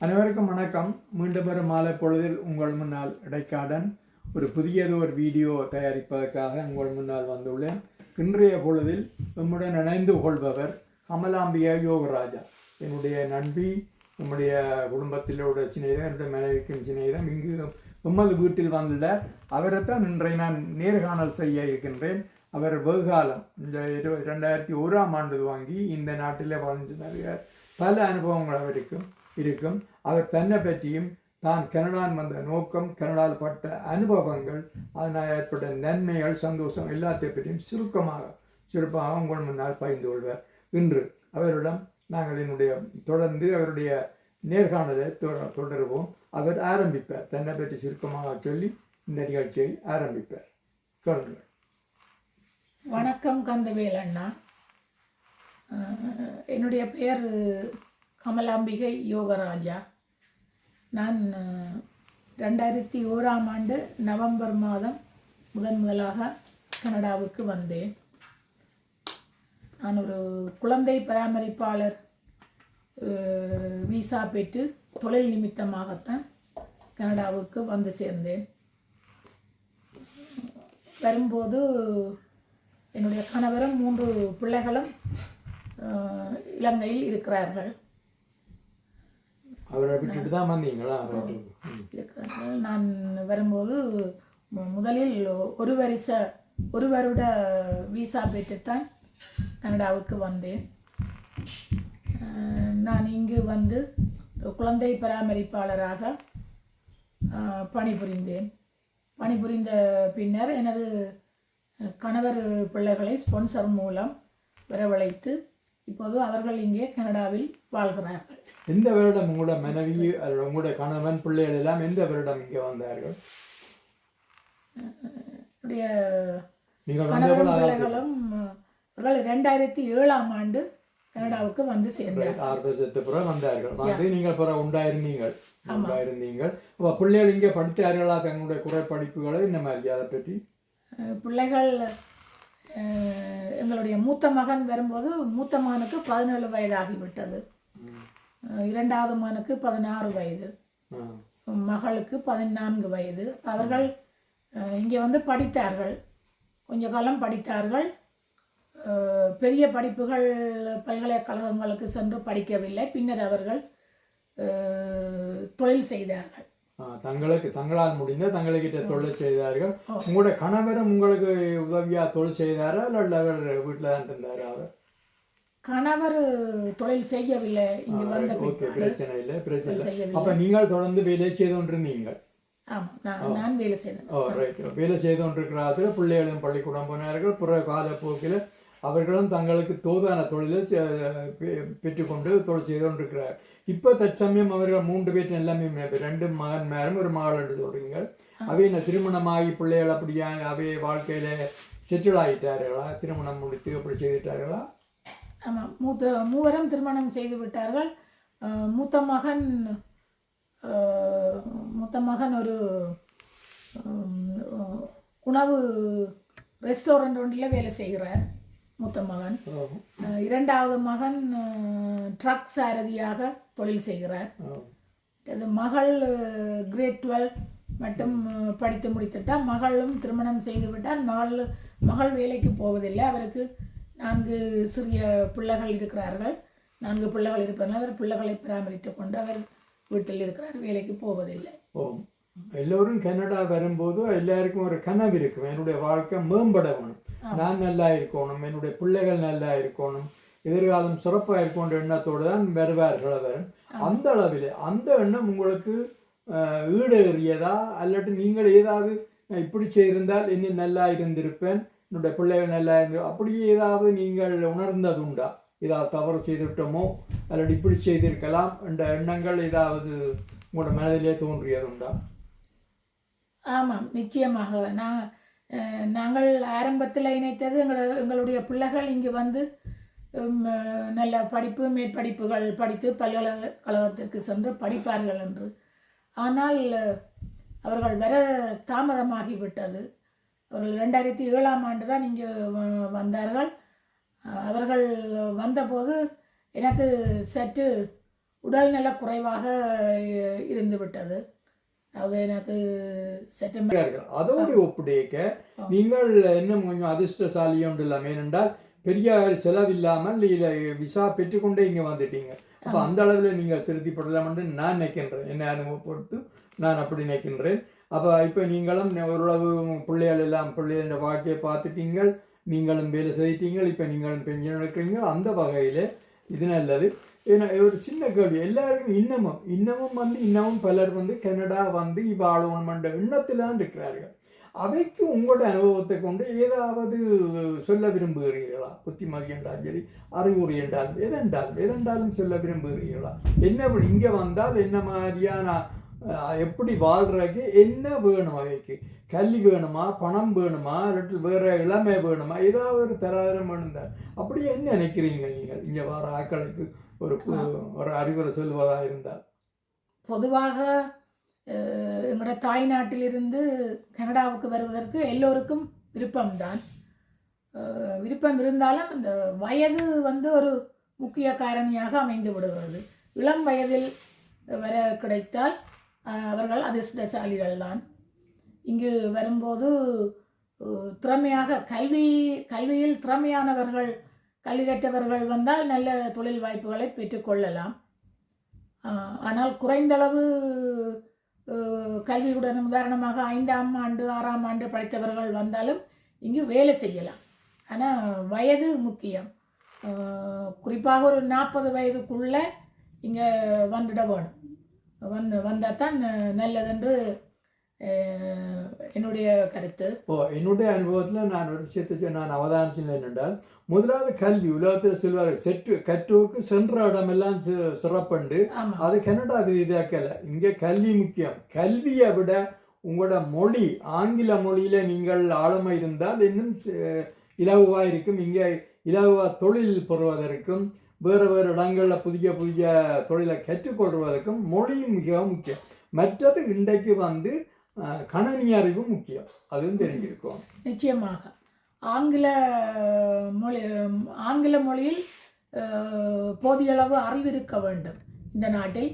அனைவருக்கும் வணக்கம். மீண்டும் ஒரு மாலை பொழுதில் உங்கள் முன்னால் இடைக்காடன் ஒரு புதியது ஒரு வீடியோ தயாரிப்பதற்காக உங்கள் முன்னால் வந்துள்ளேன். இன்றைய பொழுதில் நம்முடன் இணைந்து கொள்பவர் கமலாம்பிகா யோகராஜா. என்னுடைய நண்பி நம்முடைய குடும்பத்திலோட சிநேகிதம் என்னுடைய மனைவிக்கும் சிநேகிதம் இங்கு உமது வீட்டில் வந்துள்ளார் அவரைத்தான் இன்றைய நான் நேர்காணல் செய்ய இருக்கின்றேன். அவர் வெகுகாலம் இந்த இரு ரெண்டாயிரத்தி ஓராம் ஆண்டு வாங்கி இந்த நாட்டிலே வாழ்ந்து நிறைய பல அனுபவங்கள் அவருக்கும் இருக்கும். அவர் தன்னை பற்றியும் தான் கனடான் வந்த நோக்கம் கனடாவில் பட்ட அனுபவங்கள் அதனால் ஏற்பட்ட நன்மைகள் சந்தோஷம் எல்லாத்தை பற்றியும் சுருக்கமாக சிறப்பாக உங்கள் முன்னால் பகிர்ந்து கொள்வார். இன்று அவரிடம் நாங்கள் என்னுடைய தொடர்ந்து அவருடைய நேர்காணலை தொட- தொடருவோம். அவர் ஆரம்பிப்பார். தன்னை பற்றி சுருக்கமாக சொல்லி இந்த நிகழ்ச்சியை ஆரம்பிப்பார். தொடருங்கள். வணக்கம் கந்தவேல் அண்ணா. என்னுடைய பெயர் அமலாம்பிகை யோகராஜா. நான் ரெண்டாயிரத்தி ஓராம் ஆண்டு நவம்பர் மாதம் முதன் முதலாக கனடாவுக்கு வந்தேன். நான் ஒரு குழந்தை பராமரிப்பாளர் விசா பெற்று தொழில் நிமித்தமாகத்தான் கனடாவுக்கு வந்து சேர்ந்தேன். வரும்போது என்னுடைய கணவரும் மூன்று பிள்ளைகளும் இலங்கையில் இருக்கிறார்கள். அவரை விட்டுட்டு தான் வந்தீங்களா? நான் வரும்போது முதலில் ஒரு வருஷ ஒரு வருட விசா பெற்றுத்தான் கனடாவுக்கு வந்தேன். நான் இங்கு வந்து குழந்தை பராமரிப்பாளராக பணிபுரிந்தேன். பணிபுரிந்த பின்னர் எனது கணவர் பிள்ளைகளை ஸ்பான்சர் மூலம் வரவழைத்து இப்போது அவர்கள் இங்கே கனடாவில் வாழ்கிறார்கள். எந்த வருடம் உங்களோட மனைவி உங்களோட கணவன் பிள்ளைகள் எல்லாம் எந்த வருடம் இங்கே வந்தார்கள்? பிள்ளைகளும் அவர்கள் ரெண்டாயிரத்தி ஏழாம் ஆண்டு கனடாவுக்கு வந்து சேர்ந்தார் ஆறு வருஷத்து பிறகு வந்தார்கள். வந்து நீங்கள் பிறகு உண்டாயிருந்தீங்கள் உண்டாயிருந்தீங்கள் அப்போ பிள்ளைகள் இங்கே படித்தார்களா? தங்களுடைய குறை படிப்புகளை இந்த மாதிரி? அதை பற்றி? பிள்ளைகள் மூத்த மகன் வரும்போது மூத்த மகனுக்கு பதினேழு வயது ஆகிவிட்டது இரண்டாவது மகனுக்கு பதினாறு வயது. மகளுக்கு பதினான்கு வயது. அவர்கள் இங்கே வந்து படித்தார்கள். கொஞ்ச காலம் படித்தார்கள். பெரிய படிப்புகள் பல்கலைக்கழகங்களுக்கு சென்று படிக்கவில்லை. பின்னர் அவர்கள் தொழில் செய்தார்கள். தங்களுக்கு தங்களால் முடிந்த தங்களுக்கிட்ட தொழில் செய்தார்கள். உங்களுடைய கணவரும் உங்களுக்கு உதவியா தொழில் செய்தாரா? இல்லை அவர் வீட்டில் தான் இருந்தாரா அவர்? கணவர் தொழில் செய்யவில்லை. இங்கு வந்த ஓகே பிரச்சனை இல்லை பிரச்சனை இல்லை. அப்போ நீங்கள் தொடர்ந்து வேலை செய்து நான் வேலை செய்தேன். ஓ ரைட் வேலை செய்து கொண்டிருக்கிறார்கள் பிள்ளைகளும் பள்ளிக்கூடம் போனார்கள் பிற காலப்போக்கில் அவர்களும் தங்களுக்கு தோதான தொழிலை பெற்றுக்கொண்டு தொழில் செய்து கொண்டிருக்கிறார் இப்போ தற்சமயம் அவர்கள் மூன்று பேர் எல்லாமே ரெண்டு மகன் மேரும் ஒரு மகள் என்று சொல்றீங்க. அவை என்ன திருமணமாகி பிள்ளைகள் அப்படியா? அவை வாழ்க்கையில் செட்டில் ஆகிட்டார்களா திருமணம் முடித்து அப்படி செய்துட்டார்களா ஆமாம் மூத்த மூவரும் திருமணம் செய்து விட்டார்கள். மூத்த மகன் மூத்த மகன் ஒரு உணவு ரெஸ்டாரண்ட் ஒன்றில் வேலை செய்கிறார். மூத்த மகன். இரண்டாவது மகன் ட்ரக் சாரதியாக தொழில் செய்கிறார். அது மகள் கிரேட் டுவெல் மட்டும் படித்து முடித்துட்டால் மகளும் திருமணம் செய்து விட்டால் மகள் மகள் வேலைக்கு போவதில்லை. அவருக்கு நான்கு சிறிய பிள்ளைகள் இருக்கிறார்கள். நான்கு பிள்ளைகள் இருப்பதனால் அவர் பிள்ளைகளை பராமரித்து கொண்டு அவர் வீட்டில் இருக்கிறார். வேலைக்கு போவதில்லை. எல்லோரும் கனடா வரும்போது எல்லாருக்கும் ஒரு கனவு இருக்கும். என்னுடைய வாழ்க்கை மேம்பட வேணும். நான் நல்லா இருக்கணும் என்னுடைய பிள்ளைகள் நல்லா இருக்கணும் எதிர்காலம் சிறப்பாக இருக்கணுன்ற எண்ணத்தோடு தான் வருவார்கள் அவர் அந்த அளவில் அந்த எண்ணம் உங்களுக்கு அஹ், ஈடேறியதா அல்லாட்டி நீங்கள் ஏதாவது இப்படி செய்திருந்தால் இன்னும் நல்லா இருந்திருப்பேன் என்னுடைய பிள்ளைகள் நல்லா இருந்து அப்படி ஏதாவது நீங்கள் உணர்ந்தது உண்டா ஏதாவது தவறு செய்துவிட்டோமோ அல்லது இப்படி செய்திருக்கலாம் என்ற எண்ணங்கள் ஏதாவது உங்களோட மனதிலே தோன்றியது உண்டா ஆமாம் நிச்சயமாக. நான் நாங்கள் ஆரம்பத்தில் இணைத்தது எங்களோட எங்களுடைய பிள்ளைகள் இங்கு வந்து நல்ல படிப்பு மேற்படிப்புகள் படித்து பல்கலைக்கழகத்திற்கு சென்று படிப்பார்கள் என்று. ஆனால் அவர்கள் வர தாமதமாகிவிட்டது. அவர்கள் ரெண்டாயிரத்தி ஏழாம் ஆண்டு தான் இங்கே வ- வந்தார்கள். அவர்கள் வந்தபோது எனக்கு சற்று உடல்நல குறைவாக இருந்துவிட்டது. அது எனக்கு செப்டம்பர் இருக்கிறார்கள் அதோடு ஒப்பிடைக்க நீங்கள் இன்னும் கொஞ்சம் அதிர்ஷ்டசாலி ஒன்று இல்லாமல் ஏனென்றால் பெரிய செலவில்லாமல் விசா பெற்றுக்கொண்டே இங்கே வந்துட்டீங்க. அப்போ அந்த அளவில் நீங்கள் திருப்திப்படலாம் என்று நான் நினைக்கின்றேன். என்ன அனுபவப்படுத்து நான் அப்படி நினைக்கின்றேன். அப்போ இப்போ நீங்களும் ஓரளவு பிள்ளைகள் எல்லாம் பிள்ளைகள வாழ்க்கையை பார்த்துட்டீங்கள் நீங்களும் வேலை செய்துட்டீங்கள் இப்போ நீங்களும் பெஞ்சன் எடுக்கிறீங்க அந்த வகையில் இது நல்லது. ஏன்னா ஒரு சின்ன கேள்வி. எல்லாருக்கும் இன்னமும் இன்னமும் வந்து இன்னமும் பலர் வந்து கனடா வந்து வாழணுமென்ற எண்ணத்தில் தான் இருக்கிறார்கள். அவைக்கு உங்களோட அனுபவத்தை கொண்டு ஏதாவது சொல்ல விரும்புகிறீர்களா? புத்திமதி என்றாலும் சரி அறிவுரை என்றாலும் எதென்றாலும் எதென்றாலும் சொல்ல விரும்புகிறீர்களா? என்ன இங்கே வந்தால் என்ன மாதிரியான எப்படி வாழ்கிறக்கு என்ன வேணும் அவைக்கு? கல்வி வேணுமா? பணம் வேணுமா? இல்லாட்டில் வேறு இளமை வேணுமா? ஏதாவது ஒரு தராதரம் வேணும் தான் அப்படி என்ன நினைக்கிறீங்க நீங்கள்? இங்கே வர ஆட்களுக்கு ஒரு ஒரு அறிவுரை சொல்வதா இருந்தால். பொதுவாக எங்களோட தாய்நாட்டிலிருந்து கனடாவுக்கு வருவதற்கு எல்லோருக்கும் விருப்பம்தான். விருப்பம் இருந்தாலும் இந்த வயது வந்து ஒரு முக்கிய காரணியாக அமைந்து விடுகிறது. இளம் வயதில் வர கிடைத்தால் அவர்கள் அதிர்ஷ்டசாலிகள் தான் இங்கு வரும்போது திறமையாக கல்வி கல்வியில் திறமையானவர்கள் கல்வி கற்றவர்கள் வந்தால் நல்ல தொழில் வாய்ப்புகளை பெற்றுக்கொள்ளலாம். ஆனால் குறைந்தளவு கல்வியுடன் உதாரணமாக ஐந்தாம் ஆண்டு ஆறாம் ஆண்டு படித்தவர்கள் வந்தாலும் இங்கு வேலை செய்யலாம். ஆனால் வயது முக்கியம். குறிப்பாக ஒரு நாற்பது வயதுக்குள்ளே இங்கே வந்துட வேணும். வந்து வந்தால் தான் நல்லதென்று என்னுடைய கருத்து. ஓ என்னுடைய அனுபவத்தில் நான் ஒரு விஷயத்தை நான் அவதானிச்சேன் என்னென்றால் முதலாவது கல்வி உலகத்தில் சொல்வார்கள் செற்று கற்றோருக்கு சென்ற இடமெல்லாம் சிறப்புண்டு. அது கனடா அது இதாக்கல. இங்கே கல்வி முக்கியம். கல்வியை விட உங்களோட மொழி ஆங்கில மொழியில நீங்கள் ஆளுமை இருந்தால் இன்னும் இலகுவாக இருக்கும். இங்கே இலகுவா தொழில் பெறுவதற்கும் வேறு வேறு இடங்களில் புதிய புதிய தொழிலை கற்றுக்கொள்வதற்கும் மொழி மிகவும் முக்கியம். மற்றது இன்றைக்கு வந்து கணனி அறிவு முக்கியம். அதுவும் தெரிஞ்சிருக்கும். நிச்சயமாக. ஆங்கில மொழி ஆங்கில மொழியில் அஹ், போதிய அளவு அறிவு இருக்க வேண்டும். இந்த நாட்டில்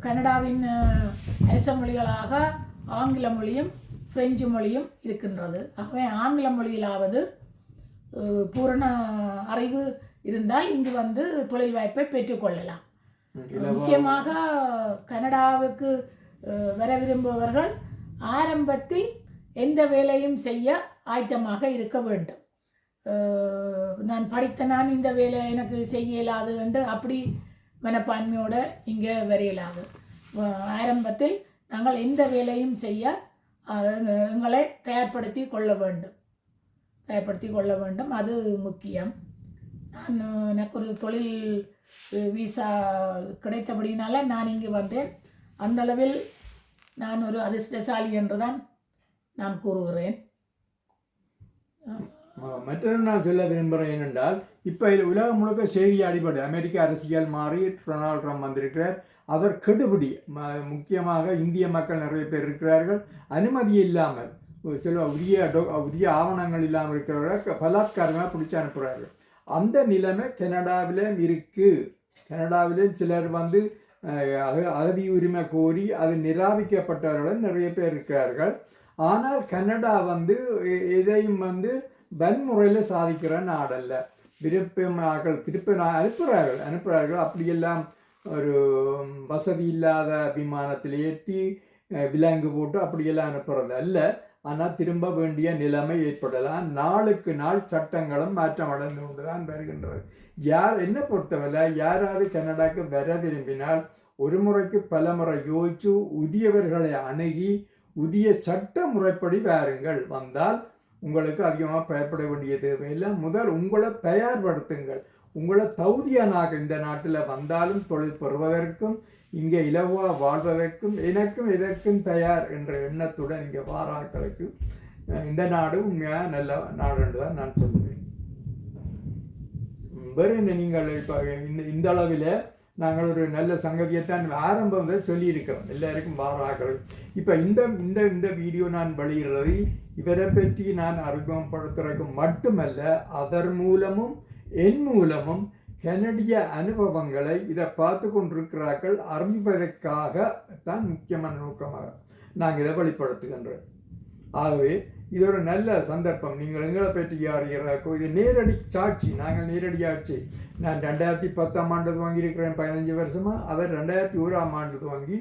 கனடாவின் அரச மொழிகளாக ஆங்கில மொழியும் பிரெஞ்சு மொழியும் இருக்கின்றது. ஆகவே ஆங்கில மொழியிலாவது பூரண அறிவு இருந்தால் இங்கு வந்து தொழில் வாய்ப்பை பெற்றுக்கொள்ளலாம் முக்கியமாக கனடாவுக்கு வர விரும்புபவர்கள் ஆரம்பத்தில் எந்த வேலையும் செய்ய ஆயத்தமாக இருக்க வேண்டும். நான் படித்த நான் இந்த வேலை எனக்கு செய்ய இயலாது என்று அப்படி மனப்பான்மையோடு இங்கே வர இயலாது ஆரம்பத்தில் நாங்கள் எந்த வேலையும் செய்ய எங்களை தயார்படுத்தி கொள்ள வேண்டும். தயார்படுத்தி கொள்ள வேண்டும் அது முக்கியம். நான் எனக்கு ஒரு தொழில் விசா கிடைத்தபடினால நான் இங்கு வந்தேன். அந்தளவில் நான் ஒரு அதிர்ஷ்டசாலி என்றுதான் நான் கூறுகிறேன். மற்றொரு நான் சொல்ல விரும்புகிறேன் ஏனென்றால் இப்போ உலகம் முழுக்க செய்தி அடிப்படை அமெரிக்க அரசியல் மாறி டொனால்ட் ட்ரம்ப் வந்திருக்கிறார். அவர் கெடுபிடி ம- முக்கியமாக இந்திய மக்கள் நிறைய பேர் இருக்கிறார்கள். அனுமதி இல்லாமல் சில உரிய உரிய ஆவணங்கள் இல்லாமல் இருக்கிறவர்கள் பலாத்காரமாக பிடிச்சி அனுப்புகிறார்கள் அந்த நிலைமை கனடாவிலும் இருக்குது கனடாவிலும் சிலர் வந்து அது அகதி உரிமை கோரி அது நிராகரிக்கப்பட்டவர்கள் நிறைய பேர் இருக்கிறார்கள். ஆனால் கனடா வந்து எ- எதையும் வந்து வன்முறையில் சாதிக்கிற நாடல்ல. விருப்பமாக திருப்பி நான் அனுப்புகிறார்கள் அனுப்புகிறார்கள் அப்படியெல்லாம் ஒரு வசதி இல்லாத விமானத்தில் ஏற்றி விலங்கு போட்டு அப்படியெல்லாம் அனுப்புறது அல்ல. ஆனால் திரும்ப வேண்டிய நிலைமை ஏற்படலாம். நாளுக்கு நாள் சட்டங்களும் மாற்றம் அடைந்து கொண்டு தான் வருகின்றது. யார் என்ன பொறுத்தவரை யாராவது கனடாக்கு வர விரும்பினால் ஒரு முறைக்கு பல முறை யோசிச்சு உரியவர்களை அணுகி உரிய சட்ட முறைப்படி வாருங்கள். வந்தால் உங்களுக்கு அதிகமாக பயப்பட வேண்டிய தேவையில்லை. முதல் உங்களை தயார்படுத்துங்கள். உங்களை தகுதியானாக இந்த நாட்டில் வந்தாலும் தொழில் பெறுவதற்கும் இங்கே இலவா வாழ்வதற்கும் எனக்கும் இதற்கும் தயார் என்ற எண்ணத்துடன் இங்கே வாராக்களுக்கு இந்த நாடு உண்மையாக நல்ல நாடு என்று தான் நான் சொல்லுவேன். ம், வேறு என்ன நீங்கள் இப்போ இந்த இந்த அளவில் நாங்கள் ஒரு நல்ல சங்கதியைத்தான் ஆரம்பம் வந்து சொல்லியிருக்கிறோம். எல்லாருக்கும் வாராக்கள் இப்போ இந்த இந்த இந்த வீடியோ நான் வெளியிடுறது இவரை பற்றி நான் அறிமுகப்படுத்துறதுக்கு மட்டுமல்ல அதர் மூலமும் என் மூலமும் கனடிய அனுபவங்களை இதை பார்த்து கொண்டிருக்கிறார்கள். அறிவதற்காக தான் முக்கியமான நோக்கமாக நாங்கள் இதை வெளிப்படுத்துகின்றோம் ஆகவே இது ஒரு நல்ல சந்தர்ப்பம். நீங்கள் எங்களை பற்றி அறிகிறாக்கோ இது நேரடி சாட்சி நாங்கள் நேரடி ஆட்சி. நான் ரெண்டாயிரத்தி பத்தாம் ஆண்டு துவங்கியிருக்கிறேன் பதினஞ்சு வருஷமாக அவர் ரெண்டாயிரத்தி ஓராம் ஆண்டு துவங்கி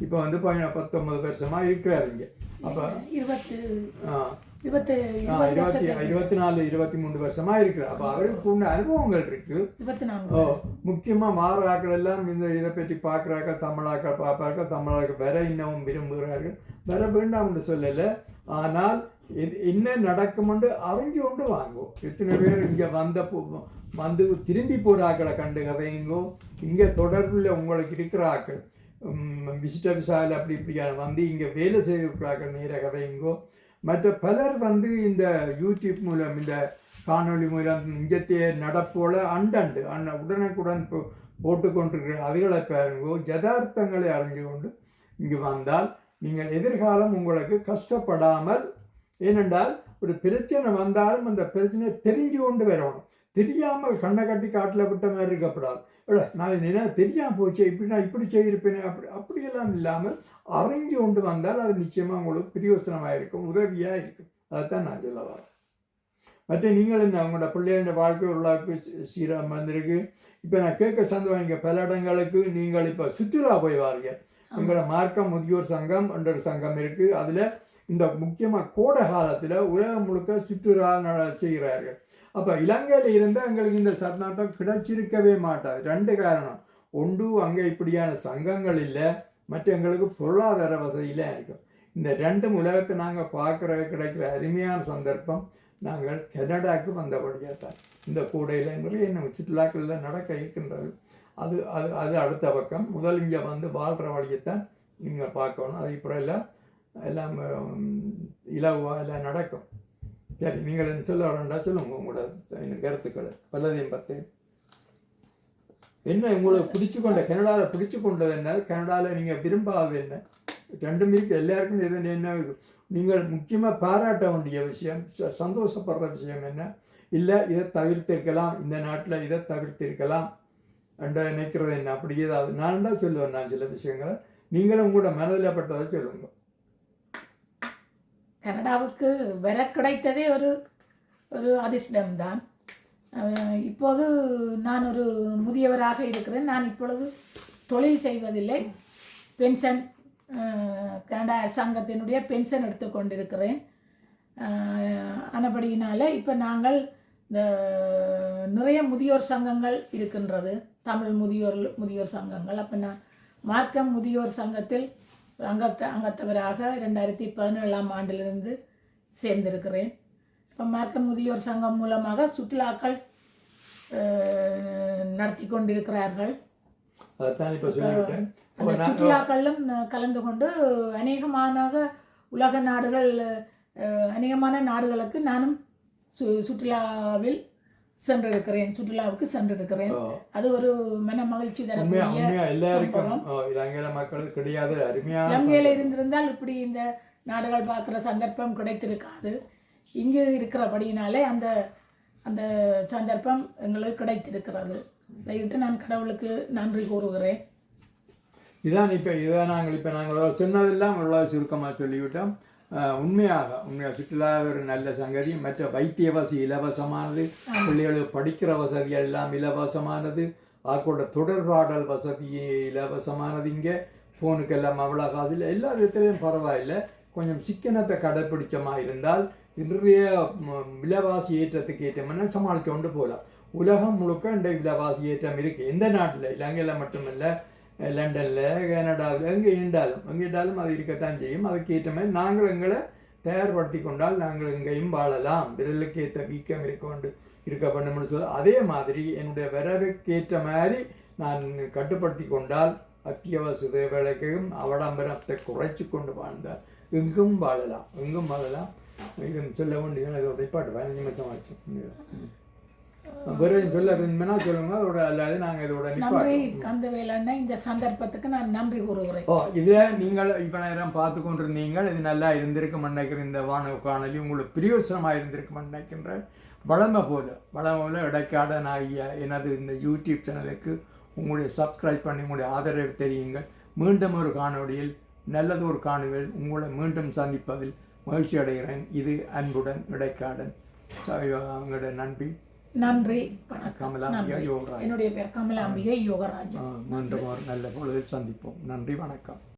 இப்போ வந்து பதின பத்தொன்பது வருஷமாக இருக்கிறார் இங்கே. அப்போ இருபத்து ஆ. இருபத்து நாலு இருபத்தி மூணு வருஷமா இருக்கிறார் அப்போ அவருக்கு உண்ட அனுபவங்கள் இருக்கு. முக்கியமா மாறாக்கள் எல்லாம் இந்த இதை பற்றி பார்க்குறாக்கள் தமிழாக்கள் பார்ப்பார்கள். தமிழாக்கள் வர இன்னமும் விரும்புகிறார்கள். வர வேண்டாம்னு சொல்லலை. ஆனால் இது என்ன நடக்கும்னு அறிஞ்சு கொண்டு வாங்கோ எத்தனை பேர் இங்கே வந்த வந்து திரும்பி போகிறாக்களை கண்டு கதையுங்கோ இங்கே தொடர்பில் உங்களுக்கு இருக்கிறாக்கள் விசிட்டர் விசாவில் அப்படி இப்படியான வந்து இங்கே வேலை செய்திருக்கிறார்கள். நேர கதையுங்கோ மற்ற பலர் வந்து இந்த யூடியூப் மூலம் இந்த காணொளி மூலம் இஞ்சத்தைய நடப்போல அண்டண்டு அண்ண உடனுக்குடன் போ- போட்டுக்கொண்டிருக்கிற அதுகளை பாருங்கோ யதார்த்தங்களை அறிஞ்சு கொண்டு இங்கு வந்தால் நீங்கள் எதிர்காலம் உங்களுக்கு கஷ்டப்படாமல் ஏனென்றால் ஒரு பிரச்சனை வந்தாலும் அந்த பிரச்சனையை தெரிஞ்சு கொண்டு வரணும். தெரியாமல் கண்ணை கட்டி காட்டில் விட்ட மாதிரி இருக்கப்படாது. இல்ல, நான் என்ன தெரியாமல் போச்சு இப்படி நான் இப்படி செய்திருப்பேனே அப்படி அப்படியெல்லாம் இல்லாமல் அறிஞ்சு கொண்டு வந்தால் அது நிச்சயமாக உங்களுக்கு பிரயோசனமாக இருக்கும் உதவியாக இருக்கும் அதைத்தான் நான் சொல்ல வரேன் மற்ற நீங்கள் என்ன உங்களோட பிள்ளைகளோட வாழ்க்கை உள்ளாக்கு சீராக வந்திருக்கு. இப்போ நான் கேட்க சந்தோஷம் இங்கே பல இடங்களுக்கு நீங்கள் இப்போ சுற்றுலா போய் வாரீங்க. எங்களோட மார்க்கம் முதியோர் சங்கம் என்ற சங்கம் இருக்குது அதில் இந்த முக்கியமாக கோடை காலத்தில் உலகம் முழுக்க சுற்றுலா நட செய்கிறார்கள். அப்போ இலங்கையில் இருந்தால் எங்களுக்கு இந்த சரணாட்டம் கிடைச்சிருக்கவே மாட்டாது. ரெண்டு காரணம். ஒன்று அங்கே இப்படியான சங்கங்கள் இல்லை. மற்ற எங்களுக்கு பொருளாதார வசதியிலே இருக்கும். இந்த ரெண்டும் உலகத்தை நாங்கள் பார்க்குற கிடைக்கிற அருமையான சந்தர்ப்பம் நாங்கள் கனடாவுக்கு வந்தபடியாக தான். இந்த கூடையில் நிறைய இன்னும் சுற்றுலாக்களில் நடக்க இருக்கின்றது. அது அது அது அடுத்த பக்கம். முதல் இங்கே வந்து வாழ்கிற வழியைத்தான் நீங்கள் பார்க்கணும். அது இப்போ எல்லாம் எல்லாம் இலவாக எல்லாம் நடக்கும். சரி நீங்கள் என்ன சொல்ல வரண்டா சொல்லுங்க உங்களோட எனக்கு கருத்துக்களை. பல்லதையும் பற்றி என்ன உங்களுக்கு பிடிச்சு கொண்ட கனடாவில் பிடிச்சு கொண்டது என்ன கனடாவில் நீங்கள் விரும்பாதது என்ன? ரெண்டும் இருக்கு எல்லாருக்கும் இது என்ன நீங்கள் முக்கியமாக பாராட்ட வேண்டிய விஷயம் ச- சந்தோஷப்படுற விஷயம் என்ன? இல்லை இதை தவிர்த்திருக்கலாம் இந்த நாட்டில் இதை தவிர்த்திருக்கலாம் என்ற நினைக்கிறது என்ன? அப்படி ஏதாவது நான் தான் சொல்லுவேன் நான் சில விஷயங்களை. நீங்களும் உங்களோட மனதில் பட்டதை சொல்லுங்க. கனடாவுக்கு வர கிடைத்ததே ஒரு ஒரு அதிர்ஷ்டம் தான் இப்போது நான் ஒரு முதியவராக இருக்கிறேன். நான் இப்பொழுது தொழில் செய்வதில்லை. பென்ஷன் கனடா அரசாங்கத்தினுடைய பென்ஷன் எடுத்துக்கொண்டிருக்கிறேன் ஆனபடியினால் இப்போ நாங்கள் இந்த நிறைய முதியோர் சங்கங்கள் இருக்கின்றது. தமிழ் முதியோர் முதியோர் சங்கங்கள். அப்போ நான் மார்க்கம் முதியோர் சங்கத்தில் அங்கத்த அங்கத்தவராக ரெண்டாயிரத்தி பதினேழாம் ஆண்டிலிருந்து சேர்ந்திருக்கிறேன். இப்போ மார்க்கம் முதியோர் சங்கம் மூலமாக சுற்றுலாக்கள் நடத்தி கொண்டிருக்கிறார்கள். அந்த சுற்றுலாக்களிலும் நான் கலந்து கொண்டு அநேகமான உலக நாடுகள் அநேகமான நாடுகளுக்கு நானும் சு சுற்றுலாவில் சென்றிருக்கிறேன். சுற்றுலாவுக்கு சென்றிருக்கிறேன். அது ஒரு மன மகிழ்ச்சி தரக்கூடிய இலங்கையில் இருந்திருந்தால் இப்படி இந்த நாடுகள் பார்க்குற சந்தர்ப்பம் கிடைத்திருக்காது. இங்கு இருக்கிறபடியினாலே அந்த அந்த சந்தர்ப்பம் எங்களுக்கு கிடைத்திருக்கிறது. இதையிட்டு நான் கடவுளுக்கு நன்றி கூறுகிறேன். இதான் இப்போ இதான் நாங்கள் இப்போ நாங்கள் சொன்னதெல்லாம் இவ்வளோ சுருக்கமாக சொல்லிவிட்டோம். உண்மையாக உண்மையாக சுற்றுலா ஒரு நல்ல சங்கதி மற்ற வைத்திய வசதி இலவசமானது பிள்ளைகளுக்கு படிக்கிற வசதி எல்லாம் இலவசமானது அவர்களோட தொடர்பாடல் வசதி இலவசமானது இங்கே. ஃபோனுக்கெல்லாம் அவ்வளோ காசு இல்லை. எல்லா விதத்துலையும் பரவாயில்லை. கொஞ்சம் சிக்கனத்தை கடைப்பிடிச்சமாக இருந்தால் இன்றைய விலைவாசி ஏற்றத்துக்கு ஏற்ற மன சமாளித்து கொண்டு போகலாம். உலகம் முழுக்க இந்த விலைவாசி ஏற்றம் இருக்குது எந்த நாட்டில்? இலங்கையில் மட்டுமல்ல லண்டனில் கனடாவில் எங்கே இருந்தாலும். எங்கே இருந்தாலும் அது இருக்கத்தான் செய்யும். அதுக்கு ஏற்ற மாதிரி நாங்கள் எங்களை தயார்படுத்தி கொண்டால் நாங்கள் எங்கேயும் வாழலாம். விரலுக்கு ஏற்ற வீக்கம் இருக்க கொண்டு இருக்க வேண்டும்னு சொல்ல அதே மாதிரி என்னுடைய விரலுக்கு ஏற்ற மாதிரி நான் கட்டுப்படுத்தி கொண்டால் அத்தியாவசிய தேவைகளுக்கும் அவடம்பரத்தை குறைச்சி கொண்டு வாழ்ந்தால் எங்கும் வாழலாம். எங்கும் வாழலாம். இது சொல்ல வேண்டிய அதோட பாட்டு பதினஞ்சு நிமிஷம் ஆச்சு வேறு சொல்ல விரும்பினா சொல்லுங்க. அதோட அல்லாது நாங்கள் இதோட நன்றி கந்தவேலண்ணா. இந்த சந்தர்ப்பத்துக்கு நான் நன்றி கூறுகிறேன். ஓ இதில் நீங்கள் இப்போ நேரம் பார்த்து கொண்டிருந்தீங்க இது நல்லா இருந்திருக்கும் நினைக்கிற இந்த வான காணொலி உங்களுக்கு பிரியோசனமாக இருந்திருக்கும் நினைக்கின்றேன் வளமை போல வளமை போல இடைக்காடன் ஆகிய எனது இந்த யூடியூப் சேனலுக்கு உங்களுடைய சப்ஸ்கிரைப் பண்ணி உங்களுடைய ஆதரவு தெரியுங்கள். மீண்டும் ஒரு காணொளியில் நல்லதொரு காணொளியில் உங்களை மீண்டும் சந்திப்பதில் மகிழ்ச்சி அடைகிறேன் இது அன்புடன் இடைக்காடன். உங்களுடைய நன்றி. நன்றி கமலாம்பிகா யோகராஜ். என்னுடைய பேர் கமலாம்பிகை யோகராஜன் மீண்டும் ஒரு நல்ல பொழுதில் சந்திப்போம். நன்றி. வணக்கம்.